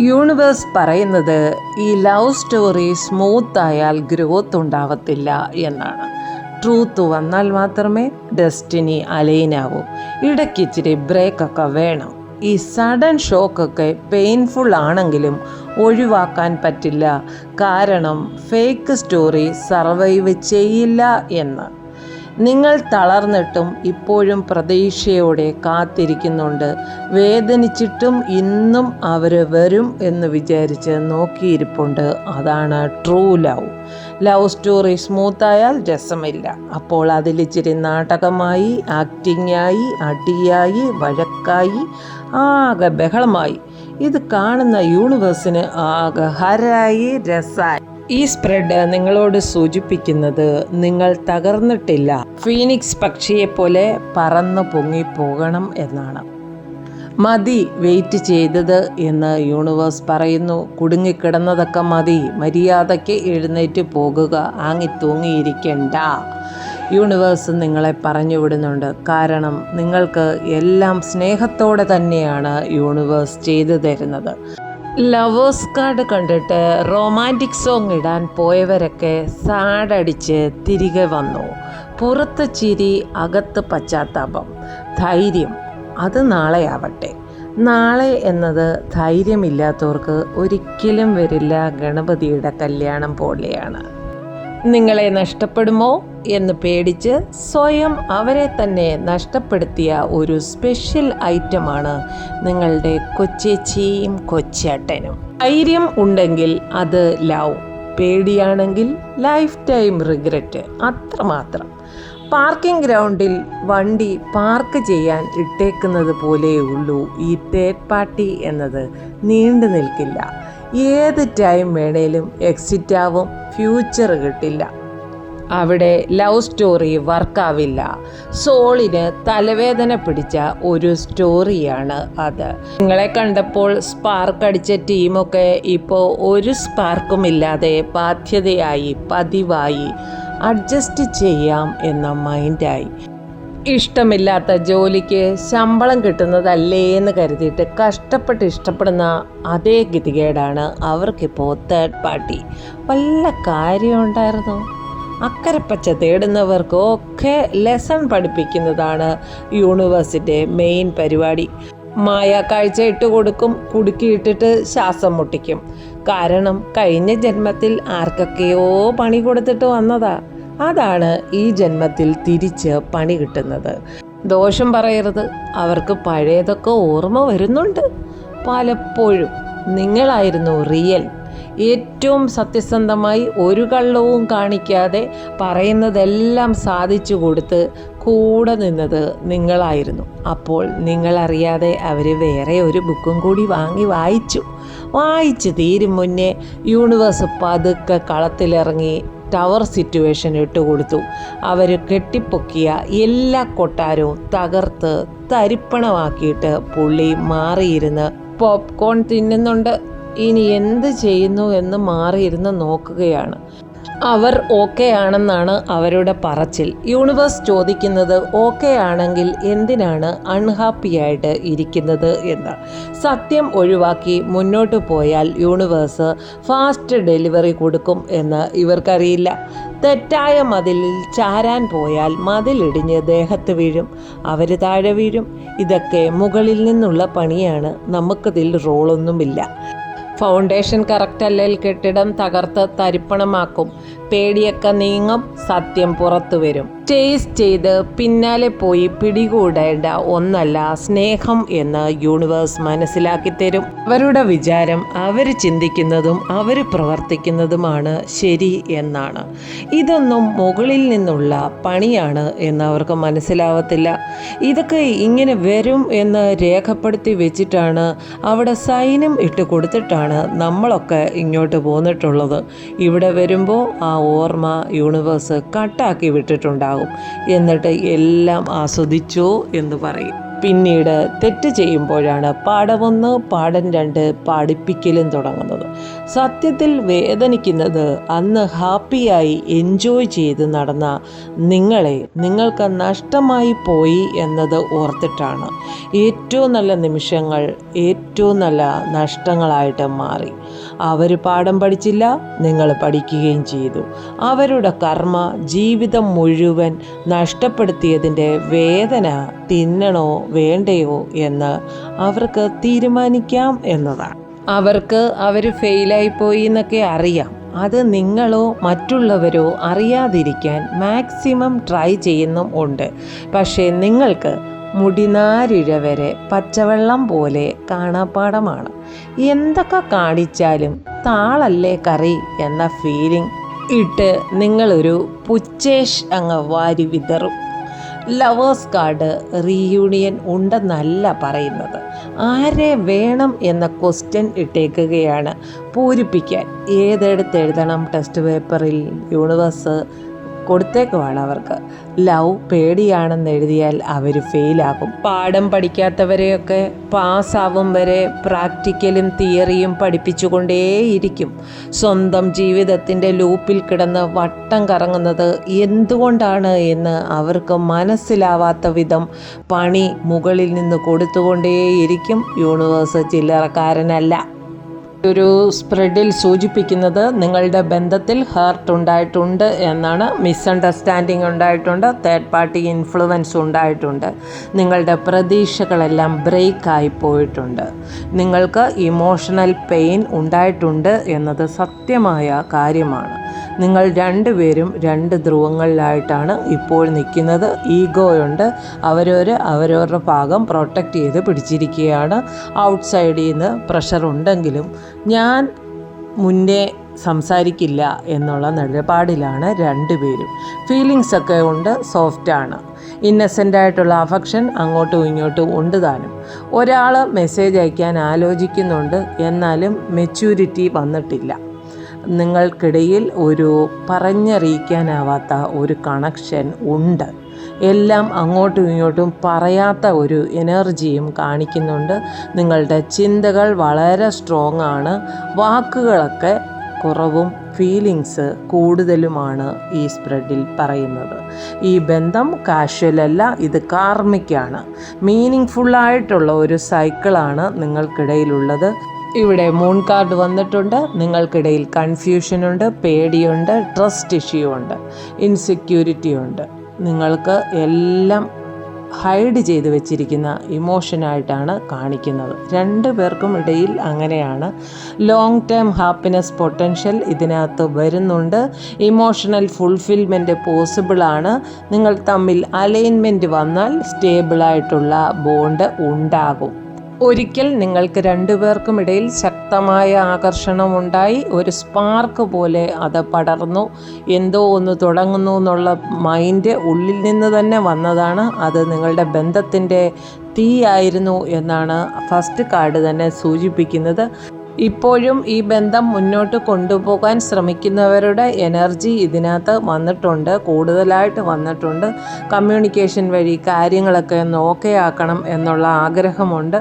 Universe പറയുന്നത് ഈ love story smooth ആയാൽ ഗ്രോത്ത് ഉണ്ടാവത്തില്ല എന്നാണ്. ട്രൂത്ത് വന്നാൽ മാത്രമേ ഡെസ്റ്റിനി അലൈനാവൂ ഇടയ്ക്ക് ഇച്ചിരി ബ്രേക്കൊക്കെ വേണം. ഈ സഡൻ ഷോക്കൊക്കെ പെയിൻഫുൾ ആണെങ്കിലും ഒഴിവാക്കാൻ പറ്റില്ല. കാരണം ഫേക്ക് സ്റ്റോറി സർവൈവ് ചെയ്യില്ല എന്ന്. നിങ്ങൾ തളർന്നിട്ടും ഇപ്പോഴും പ്രതീക്ഷയോടെ കാത്തിരിക്കുന്നുണ്ട്. വേദനിച്ചിട്ടും ഇന്നും അവർ വരും എന്ന് വിചാരിച്ച് നോക്കിയിരിപ്പുണ്ട്. അതാണ് ട്രൂ ലവ് ലവ് സ്റ്റോറി സ്മൂത്തായാൽ രസമില്ല. അപ്പോൾ അതിലിച്ചിരി നാടകമായി ആക്ടിങ്ങായി അടിയായി വഴക്കായി ആകെ ബഹളമായി. ഇത് കാണുന്ന യൂണിവേഴ്സിന് ആകെ ഹരായി രസായി. ഈ സ്പ്രെഡ് നിങ്ങളോട് സൂചിപ്പിക്കുന്നത് നിങ്ങൾ തകർന്നിട്ടില്ല. ഫീനിക്സ് പക്ഷിയെപ്പോലെ പറന്നു പൊങ്ങി പോകണം എന്നാണ്. മതി വെയിറ്റ് ചെയ്തത് എന്ന് യൂണിവേഴ്സ് പറയുന്നു. കുടുങ്ങിക്കിടന്നതൊക്കെ മതി. മര്യാദയ്ക്ക് എഴുന്നേറ്റ് പോകുക. ആങ്ങി തൂങ്ങിയിരിക്കണ്ട. യൂണിവേഴ്സ് നിങ്ങളെ പറഞ്ഞു വിടുന്നുണ്ട് കാരണം നിങ്ങൾക്ക് എല്ലാം സ്നേഹത്തോടെ തന്നെയാണ് യൂണിവേഴ്സ് ചെയ്തു തരുന്നത്. ലവേഴ്സ് കാർഡ് കണ്ടിട്ട് റൊമാന്റിക് സോങ് ഇടാൻ പോയവരൊക്കെ സാഡടിച്ച് തിരികെ വന്നു. പുറത്ത് ചിരി അകത്ത് പശ്ചാത്താപം. ധൈര്യം അത് നാളെ ആവട്ടെ നാളെ എന്നത് ധൈര്യമില്ലാത്തവർക്ക് ഒരിക്കലും വരില്ല. ഗണപതിയുടെ കല്യാണം പോലെയാണ്. നിങ്ങളെ നഷ്ടപ്പെടുമോ എന്ന് പേടിച്ച് സ്വയം അവരെ തന്നെ നഷ്ടപ്പെടുത്തിയ ഒരു സ്പെഷ്യൽ ഐറ്റമാണ് നിങ്ങളുടെ കൊച്ചേച്ചിയും കൊച്ചേട്ടനും. ധൈര്യം ഉണ്ടെങ്കിൽ അത് ലവ് പേടിയാണെങ്കിൽ ലൈഫ് ടൈം റിഗ്രറ്റ് അത്രമാത്രം. പാർക്കിംഗ് ഗ്രൗണ്ടിൽ വണ്ടി പാർക്ക് ചെയ്യാൻ ഇട്ടേക്കുന്നത് പോലെയുള്ളൂ ഈ തേർഡ് പാർട്ടി എന്നത്. നീണ്ടു നിൽക്കില്ല. ഏത് ടൈം വേണേലും എക്സിറ്റ് ആവും. ഫ്യൂച്ചർ കിട്ടില്ല. അവിടെ ലവ് സ്റ്റോറി വർക്കാവില്ല സോളിന് തലവേദന പിടിച്ച ഒരു സ്റ്റോറിയാണ് അത്. നിങ്ങളെ കണ്ടപ്പോൾ സ്പാർക്ക് അടിച്ച ടീമൊക്കെ ഇപ്പോൾ ഒരു സ്പാർക്കും ഇല്ലാതെ ബാധ്യതയായി പതിവായി. അഡ്ജസ്റ്റ് ചെയ്യാം എന്ന മൈൻഡായി ഇഷ്ടമില്ലാത്ത ജോലിക്ക് ശമ്പളം കിട്ടുന്നതല്ലേ എന്ന് കരുതിയിട്ട് കഷ്ടപ്പെട്ട് ഇഷ്ടപ്പെടുന്ന അതേ ഗതികേടാണ് അവർക്കിപ്പോൾ തേർഡ് പാർട്ടി വല്ല കാര്യമുണ്ടായിരുന്നു അക്കരപ്പച്ച തേടുന്നവർക്കൊക്കെ ലെസൺ പഠിപ്പിക്കുന്നതാണ് യൂണിവേഴ്സിന്റെ മെയിൻ പരിപാടി. മായ കാഴ്ച ഇട്ട് കൊടുക്കും കുടുക്കിയിട്ടിട്ട് ശ്വാസം മുട്ടിക്കും. കാരണം കഴിഞ്ഞ ജന്മത്തിൽ ആർക്കൊക്കെയോ പണി കൊടുത്തിട്ട് വന്നതാ. അതാണ് ഈ ജന്മത്തിൽ തിരിച്ച് പണി കിട്ടുന്നത്. ദോഷം പറയരുത്. അവർക്ക് പഴയതൊക്കെ ഓർമ്മ വരുന്നുണ്ട്. പലപ്പോഴും നിങ്ങളായിരുന്നു റിയൽ. ഏറ്റവും സത്യസന്ധമായി ഒരു കള്ളവും കാണിക്കാതെ പറയുന്നതെല്ലാം സാധിച്ചു കൊടുത്ത് കൂടെ നിന്നത് നിങ്ങളായിരുന്നു. അപ്പോൾ നിങ്ങളറിയാതെ അവർ വേറെ ഒരു ബുക്കും കൂടി വാങ്ങി വായിച്ചു. വായിച്ച് തീരും മുന്നേ യൂണിവേഴ്സ് പതുക്കെ കളത്തിലിറങ്ങി ടവർ സിറ്റുവേഷൻ ഇട്ടുകൊടുത്തു അവർ കെട്ടിപ്പൊക്കിയ എല്ലാ കൊട്ടാരവും തകർത്ത് തരിപ്പണമാക്കിയിട്ട് പുള്ളി മാറിയിരുന്ന് പോപ്കോൺ തിന്നുന്നുണ്ട്. ഇനി എന്ത് ചെയ്യുന്നു എന്ന് മാറിയിരുന്ന് നോക്കുകയാണ്. അവർ ഓക്കെ ആണെന്നാണ് അവരുടെ പറച്ചിൽ. യൂണിവേഴ്സ് ചോദിക്കുന്നത് ഓക്കെ ആണെങ്കിൽ എന്തിനാണ് അൺഹാപ്പിയായിട്ട് ഇരിക്കുന്നത് എന്ന്. സത്യം ഒഴിവാക്കി മുന്നോട്ട് പോയാൽ യൂണിവേഴ്സ് ഫാസ്റ്റ് ഡെലിവറി കൊടുക്കും എന്ന് ഇവർക്കറിയില്ല. തെറ്റായ മതിലിൽ ചാരാൻ പോയാൽ മതിലിടിഞ്ഞ് ദേഹത്ത് വീഴും. അവർ താഴെ വീഴും. ഇതൊക്കെ മുകളിൽ നിന്നുള്ള പണിയാണ്. നമുക്കതിൽ റോളൊന്നുമില്ല. ഫൗണ്ടേഷൻ കറക്റ്റല്ലേൽ കെട്ടിടം തകർത്ത് തരിപ്പണമാക്കും. പേടിയൊക്കെ നീങ്ങും സത്യം പുറത്തു വരും. ടേസ്റ്റ് ചെയ്ത് പിന്നാലെ പോയി പിടികൂടേണ്ട ഒന്നല്ല സ്നേഹം എന്ന് യൂണിവേഴ്സ് മനസ്സിലാക്കി തരും. അവരുടെ വിചാരം അവർ ചിന്തിക്കുന്നതും അവർ പ്രവർത്തിക്കുന്നതുമാണ് ശരി എന്നാണ്. ഇതൊന്നും മുകളിൽ നിന്നുള്ള പണിയാണ് എന്ന് അവർക്ക് മനസ്സിലാവത്തില്ല. ഇതൊക്കെ ഇങ്ങനെ വരും എന്ന് രേഖപ്പെടുത്തി വെച്ചിട്ടാണ് അവിടെ സൈനും ഇട്ട് കൊടുത്തിട്ടാണ് നമ്മളൊക്കെ ഇങ്ങോട്ട് പോന്നിട്ടുള്ളത്. ഇവിടെ വരുമ്പോൾ ആ ഓർമ്മ യൂണിവേഴ്സ് കട്ടാക്കി വിട്ടിട്ടുണ്ടാകും. എന്നിട്ട് എല്ലാം ആസ്വദിച്ചോ എന്ന് പറയും. പിന്നീട് തെറ്റ് ചെയ്യുമ്പോഴാണ് പാഠമൊന്ന് പാഠം രണ്ട് പാടിപ്പിക്കലും തുടങ്ങുന്നത്. സത്യത്തിൽ വേദനിക്കുന്നത് അന്ന് ഹാപ്പിയായി എൻജോയ് ചെയ്ത് നടന്ന നിങ്ങളെ നിങ്ങൾക്ക് നഷ്ടമായി പോയി എന്നത് ഓർത്തിട്ടാണ്. ഏറ്റവും നല്ല നിമിഷങ്ങൾ ഏറ്റവും നല്ല നഷ്ടങ്ങളായിട്ട് മാറി. അവർ പാഠം പഠിച്ചില്ല നിങ്ങൾ പഠിക്കുകയും ചെയ്തു. അവരുടെ കർമ്മ ജീവിതം മുഴുവൻ നഷ്ടപ്പെടുത്തിയതിന്റെ വേദന തിന്നണോ വേണ്ടയോ എന്ന് അവർക്ക് തീരുമാനിക്കാം എന്നതാണ്. അവർക്ക് അവർ ഫെയിലായിപ്പോയി എന്നൊക്കെ അറിയാം. അത് നിങ്ങളോ മറ്റുള്ളവരോ അറിയാതിരിക്കാൻ മാക്സിമം ട്രൈ ചെയ്യുന്നും ഉണ്ട്. പക്ഷേ നിങ്ങൾക്ക് മുടിനാരിഴ വരെ പച്ചവെള്ളം പോലെ കാണാപ്പാടമാണ് എന്തൊക്കെ കാണിച്ചാലും താളല്ലേ കറി എന്ന ഫീലിംഗ് ഇട്ട് നിങ്ങളൊരു പുച്ചേഷ് അങ്ങ് വാരി വിതറും. ലവേഴ്സ് കാർഡ് റീയൂണിയൻ ഉണ്ടെന്നല്ല പറയുന്നത്. ആരെ വേണം എന്ന ക്വസ്റ്റ്യൻ ഇട്ടേക്കുകയാണ്. പൂരിപ്പിക്കാൻ. ഏതെടുത്ത് എഴുതണം? ടെസ്റ്റ് പേപ്പറിൽ യൂണിവേഴ്സ് കൊടുത്തേക്കുവാണ് അവർക്ക്. ലവ് പേടിയാണെന്ന് എഴുതിയാൽ അവർ ഫെയിലാകും പാഠം പഠിക്കാത്തവരെയൊക്കെ പാസ്സാവും വരെ പ്രാക്ടിക്കലും തിയറിയും പഠിപ്പിച്ചുകൊണ്ടേയിരിക്കും. സ്വന്തം ജീവിതത്തിന്റെ ലൂപ്പിൽ കിടന്ന് വട്ടം കറങ്ങുന്നത് എന്തുകൊണ്ടാണ് എന്ന് അവർക്ക് മനസ്സിലാവാത്ത വിധം പണി മുകളിൽ നിന്ന് കൊടുത്തുകൊണ്ടേയിരിക്കും. യൂണിവേഴ്സ് ചില്ലറക്കാരനല്ല. ഒരു സ്പ്രെഡിൽ സൂചിപ്പിക്കുന്നത് നിങ്ങളുടെ ബന്ധത്തിൽ ഹേർട്ട് ഉണ്ടായിട്ടുണ്ട് എന്നാണ് മിസ്അണ്ടർസ്റ്റാൻഡിങ് ഉണ്ടായിട്ടുണ്ട് തേർഡ് പാർട്ടി ഇൻഫ്ലുവൻസ് ഉണ്ടായിട്ടുണ്ട്. നിങ്ങളുടെ പ്രതീക്ഷകളെല്ലാം ബ്രേക്കായി പോയിട്ടുണ്ട്. നിങ്ങൾക്ക് ഇമോഷണൽ പെയിൻ ഉണ്ടായിട്ടുണ്ട് എന്നത് സത്യമായ കാര്യമാണ്. നിങ്ങൾ രണ്ടുപേരും രണ്ട് ധ്രുവങ്ങളിലായിട്ടാണ് ഇപ്പോൾ നിൽക്കുന്നത്. ഈഗോയുണ്ട് അവരവർ അവരവരുടെ ഭാഗം പ്രൊട്ടക്റ്റ് ചെയ്ത് പിടിച്ചിരിക്കുകയാണ്. ഔട്ട്സൈഡിൽ നിന്ന് പ്രഷർ ഉണ്ടെങ്കിലും ഞാൻ മുന്നേ സംസാരിക്കില്ല എന്നുള്ള നിലപാടിലാണ് രണ്ടുപേരും. ഫീലിങ്സ് ഒക്കെ ഉണ്ട് സോഫ്റ്റാണ് ഇന്നസെന്റ് ആയിട്ടുള്ള അഫക്ഷൻ അങ്ങോട്ടും ഇങ്ങോട്ടും ഉണ്ട് താനും. ഒരാൾ മെസ്സേജ് അയക്കാൻ ആലോചിക്കുന്നുണ്ട് എന്നാലും മെച്യൂരിറ്റി വന്നിട്ടില്ല. നിങ്ങൾക്കിടയിൽ ഒരു പറഞ്ഞറിയിക്കാനാവാത്ത ഒരു കണക്ഷൻ ഉണ്ട്. എല്ലാം അങ്ങോട്ടും ഇങ്ങോട്ടും പറയാത്ത ഒരു എനർജിയും കാണിക്കുന്നുണ്ട്. നിങ്ങളുടെ ചിന്തകൾ വളരെ സ്ട്രോങ് ആണ്. വാക്കുകളൊക്കെ കുറവും ഫീലിങ്സ് കൂടുതലുമാണ് ഈ സ്പ്രെഡിൽ പറയുന്നത്. ഈ ബന്ധം കാഷ്വലല്ല ഇത് കാർമിക്കാണ് മീനിങ് ഫുള്ളായിട്ടുള്ള ഒരു സൈക്കിളാണ് നിങ്ങൾക്കിടയിലുള്ളത്. ഇവിടെ മൂൺ കാർഡ് വന്നിട്ടുണ്ട്. നിങ്ങൾക്കിടയിൽ കൺഫ്യൂഷനുണ്ട് പേടിയുണ്ട് ട്രസ്റ്റ് ഇഷ്യൂ ഉണ്ട് ഇൻസെക്യൂരിറ്റി ഉണ്ട്. നിങ്ങൾക്ക് എല്ലാം ഹൈഡ് ചെയ്ത് വെച്ചിരിക്കുന്ന ഇമോഷനായിട്ടാണ് കാണിക്കുന്നത്. രണ്ട് പേർക്കും ഇടയിൽ അങ്ങനെയാണ്. ലോങ് ടേം ഹാപ്പിനെസ് പൊട്ടൻഷ്യൽ ഇതിനകത്ത് വരുന്നുണ്ട്. ഇമോഷണൽ ഫുൾഫിൽമെന്റ് പോസിബിളാണ് നിങ്ങൾ തമ്മിൽ അലൈൻമെന്റ് വന്നാൽ സ്റ്റേബിളായിട്ടുള്ള ബോണ്ട് ഉണ്ടാകും. ഒരിക്കൽ നിങ്ങൾക്ക് രണ്ടുപേർക്കുമിടയിൽ ശക്തമായ ആകർഷണമുണ്ടായി ഒരു സ്പാർക്ക് പോലെ അത് പടർന്നു. എന്തോ ഒന്ന് തുടങ്ങുന്നു എന്നുള്ള മൈൻഡ് ഉള്ളിൽ നിന്ന് തന്നെ വന്നതാണ്. അത് നിങ്ങളുടെ ബന്ധത്തിന്റെ തീയായിരുന്നു എന്നാണ് ഫസ്റ്റ് കാർഡ് തന്നെ സൂചിപ്പിക്കുന്നത്. ഇപ്പോഴും ഈ ബന്ധം മുന്നോട്ട് കൊണ്ടുപോകാൻ ശ്രമിക്കുന്നവരുടെ എനർജി ഇതിനകത്ത് വന്നിട്ടുണ്ട് കൂടുതലായിട്ട് വന്നിട്ടുണ്ട്. കമ്മ്യൂണിക്കേഷൻ വഴി കാര്യങ്ങളൊക്കെ ഒന്ന് ഓക്കെ ആക്കണം എന്നുള്ള ആഗ്രഹമുണ്ട്.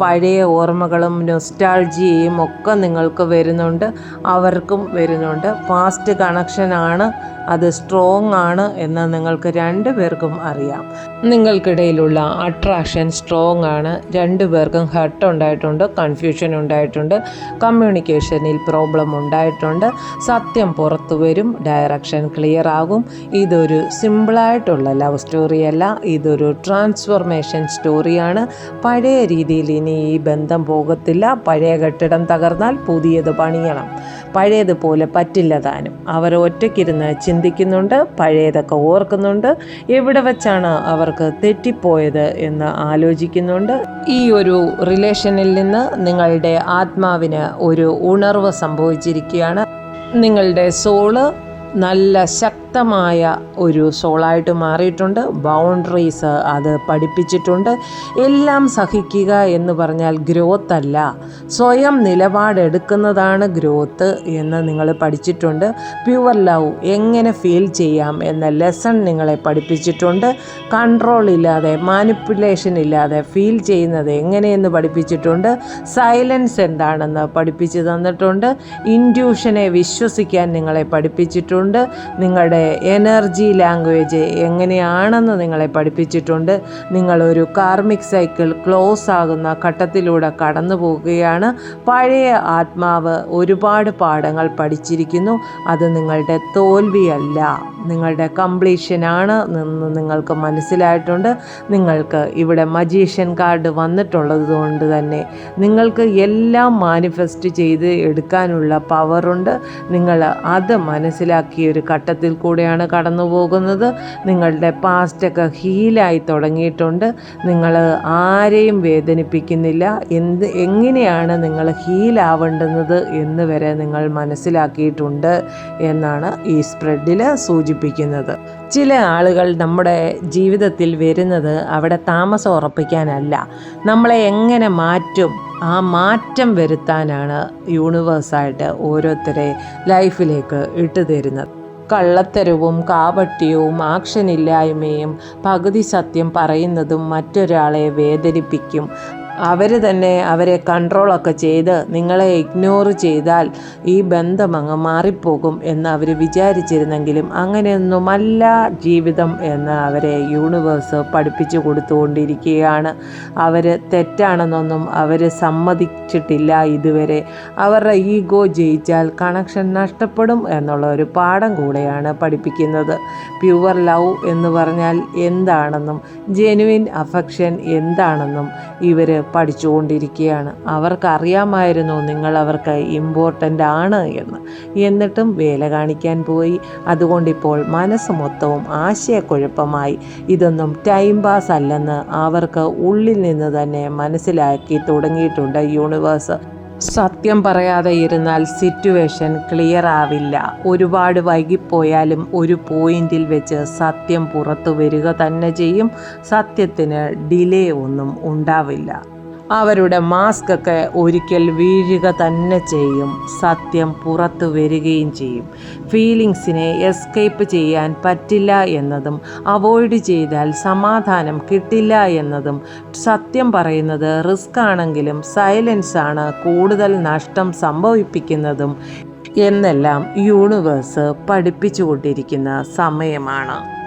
പഴയ ഓർമ്മകളും നൊസ്റ്റാൾജിയയും ഒക്കെ നിങ്ങൾക്ക് വരുന്നുണ്ട്. അവർക്കും വരുന്നുണ്ട്. പാസ്റ്റ് കണക്ഷനാണ് അത് സ്ട്രോങ് ആണ് എന്ന് നിങ്ങൾക്ക് രണ്ടു പേർക്കും അറിയാം. നിങ്ങൾക്കിടയിലുള്ള അട്രാക്ഷൻ സ്ട്രോങ് ആണ്. രണ്ടു പേർക്കും ഹർട്ട് ഉണ്ടായിട്ടുണ്ട് കൺഫ്യൂഷൻ ഉണ്ടായിട്ടുണ്ട് കമ്മ്യൂണിക്കേഷനിൽ പ്രോബ്ലം ഉണ്ടായിട്ടുണ്ട്. സത്യം പുറത്തു വരും ഡയറക്ഷൻ ക്ലിയർ ആകും. ഇതൊരു സിമ്പിളായിട്ടുള്ള ലവ് സ്റ്റോറിയല്ല ഇതൊരു ട്രാൻസ്ഫോർമേഷൻ സ്റ്റോറിയാണ് പഴയ രീതിയിൽ ഇനി ഈ ബന്ധം പോകത്തില്ല. പഴയ കെട്ടിടം തകർന്നാൽ പുതിയത് പണിയണം. പഴയതുപോലെ പറ്റില്ല താനും. അവർ ഒറ്റയ്ക്കിരുന്ന് ചിന്തിക്കുന്നുണ്ട് പഴയതൊക്കെ ഓർക്കുന്നുണ്ട്. എവിടെ വെച്ചാണ് അവർക്ക് തെറ്റിപ്പോയത് എന്ന് ആലോചിക്കുന്നുണ്ട്. ഈ ഒരു റിലേഷനിൽ നിന്ന് നിങ്ങളുടെ ആത്മാവിന് ഒരു ഉണർവ് സംഭവിച്ചിരിക്കുകയാണ്. നിങ്ങളുടെ സോൾ നല്ല ശക്തമായ ഒരു സോളായിട്ട് മാറിയിട്ടുണ്ട്. ബൗണ്ടറീസ് അത് പഠിപ്പിച്ചിട്ടുണ്ട്. എല്ലാം സഹിക്കുക എന്ന് പറഞ്ഞാൽ ഗ്രോത്ത് അല്ല. സ്വയം നിലപാടെടുക്കുന്നതാണ് ഗ്രോത്ത് എന്ന് നിങ്ങൾ പഠിച്ചിട്ടുണ്ട്. പ്യുവർ ലവ് എങ്ങനെ ഫീൽ ചെയ്യാം എന്ന ലെസൺ നിങ്ങളെ പഠിപ്പിച്ചിട്ടുണ്ട്. കൺട്രോൾ ഇല്ലാതെ മാനിപ്പുലേഷൻ ഇല്ലാതെ ഫീൽ ചെയ്യുന്നത് എങ്ങനെയെന്ന് പഠിപ്പിച്ചിട്ടുണ്ട്. സൈലൻസ് എന്താണെന്ന് പഠിപ്പിച്ചു തന്നിട്ടുണ്ട്. ഇൻഡ്യൂഷനെ വിശ്വസിക്കാൻ നിങ്ങളെ പഠിപ്പിച്ചിട്ടുണ്ട്. നിങ്ങളുടെ എനർജി ലാംഗ്വേജ് എങ്ങനെയാണെന്ന് നിങ്ങളെ പഠിപ്പിച്ചിട്ടുണ്ട്. നിങ്ങളൊരു കാർമിക് സൈക്കിൾ ക്ലോസ് ആകുന്ന ഘട്ടത്തിലൂടെ കടന്നു പോവുകയാണ് പഴയ ആത്മാവ് ഒരുപാട് പാഠങ്ങൾ പഠിച്ചിരിക്കുന്നു. അത് നിങ്ങളുടെ തോൽവിയല്ല. നിങ്ങളുടെ കംപ്ലീഷനാണ് എന്ന് നിങ്ങൾക്ക് മനസ്സിലായിട്ടുണ്ട്. നിങ്ങൾക്ക് ഇവിടെ മജീഷ്യൻ കാർഡ് വന്നിട്ടുള്ളത് കൊണ്ട് തന്നെ നിങ്ങൾക്ക് എല്ലാം മാനിഫെസ്റ്റ് ചെയ്ത് എടുക്കാനുള്ള പവറുണ്ട് നിങ്ങൾ അത് മനസ്സിലാക്കിയ ഒരു ഘട്ടത്തിൽ കൂടെയാണ് കടന്നു പോകുന്നത്. നിങ്ങളുടെ പാസ്റ്റൊക്കെ ഹീലായി തുടങ്ങിയിട്ടുണ്ട്. നിങ്ങൾ ആരെയും വേദനിപ്പിക്കുന്നില്ല. എന്ത് എങ്ങനെയാണ് നിങ്ങൾ ഹീലാവേണ്ടുന്നത് എന്ന് വരെ നിങ്ങൾ മനസ്സിലാക്കിയിട്ടുണ്ട് എന്നാണ് ഈ സ്പ്രെഡിൽ സൂചിപ്പിക്കുന്നത്. ചില ആളുകൾ നമ്മുടെ ജീവിതത്തിൽ വരുന്നത് അവിടെ താമസം ഉറപ്പിക്കാനല്ല. നമ്മളെ എങ്ങനെ മാറ്റും? ആ മാറ്റം വരുത്താനാണ് യൂണിവേഴ്സായിട്ട് ഓരോരുത്തരെ ലൈഫിലേക്ക് ഇട്ടു തരുന്നത്. കള്ളത്തരവും കാപട്യവും ആക്ഷനില്ലായ്മയും പകുതി സത്യം പറയുന്നതും മറ്റൊരാളെ വേദനിപ്പിക്കും. അവർ തന്നെ അവരെ കൺട്രോളൊക്കെ ചെയ്ത് നിങ്ങളെ ഇഗ്നോർ ചെയ്താൽ ഈ ബന്ധം അങ്ങ് മാറിപ്പോകും എന്ന് അവർ വിചാരിച്ചിരുന്നെങ്കിലും അങ്ങനെയൊന്നുമല്ല ജീവിതം എന്ന് അവരെ യൂണിവേഴ്സ് പഠിപ്പിച്ചു കൊടുത്തുകൊണ്ടിരിക്കുകയാണ്. അവർ തെറ്റാണെന്നൊന്നും അവർ സമ്മതിച്ചിട്ടില്ല ഇതുവരെ. അവരുടെ ഈഗോ ജയിച്ചാൽ കണക്ഷൻ നഷ്ടപ്പെടും എന്നുള്ള ഒരു പാഠം കൂടെയാണ് പഠിപ്പിക്കുന്നത്. പ്യുവർ ലവ് എന്ന് പറഞ്ഞാൽ എന്താണെന്നും ജെനുവിൻ അഫക്ഷൻ എന്താണെന്നും ഇവർ പഠിച്ചുകൊണ്ടിരിക്കുകയാണ്. അവർക്കറിയാമായിരുന്നു നിങ്ങൾ അവർക്ക് ഇമ്പോർട്ടന്റ് ആണ് എന്ന്. എന്നിട്ടും വേല കാണിക്കാൻ പോയി. അതുകൊണ്ടിപ്പോൾ മനസ്സ് മൊത്തവും ആശയക്കുഴപ്പമായി. ഇതൊന്നും ടൈം പാസ് അല്ലെന്ന് അവർക്ക് ഉള്ളിൽ നിന്ന് തന്നെ മനസ്സിലാക്കി തുടങ്ങിയിട്ടുണ്ട് യൂണിവേഴ്സ് സത്യം പറയാതെ ഇരുന്നാൽ സിറ്റുവേഷൻ ക്ലിയർ ആവില്ല. ഒരുപാട് വൈകിപ്പോയാലും ഒരു പോയിന്റിൽ വെച്ച് സത്യം പുറത്തു വരിക തന്നെ ചെയ്യും. സത്യത്തിന് ഡിലേ ഒന്നും ഉണ്ടാവില്ല. അവരുടെ മാസ്ക് ഒക്കെ ഒരിക്കൽ വീഴുക തന്നെ ചെയ്യും. സത്യം പുറത്തു വരികയും ചെയ്യും. ഫീലിങ്സിനെ എസ്കേപ്പ് ചെയ്യാൻ പറ്റില്ല എന്നതും അവോയ്ഡ് ചെയ്താൽ സമാധാനം കിട്ടില്ല എന്നതും. സത്യം പറയുന്നത് റിസ്ക് ആണെങ്കിലും സൈലൻസ് ആണ് കൂടുതൽ നഷ്ടം സംഭവിപ്പിക്കുന്നതും. എന്നെല്ലാം യൂണിവേഴ്സ് പഠിപ്പിച്ചുകൊണ്ടിരിക്കുന്ന സമയമാണ്.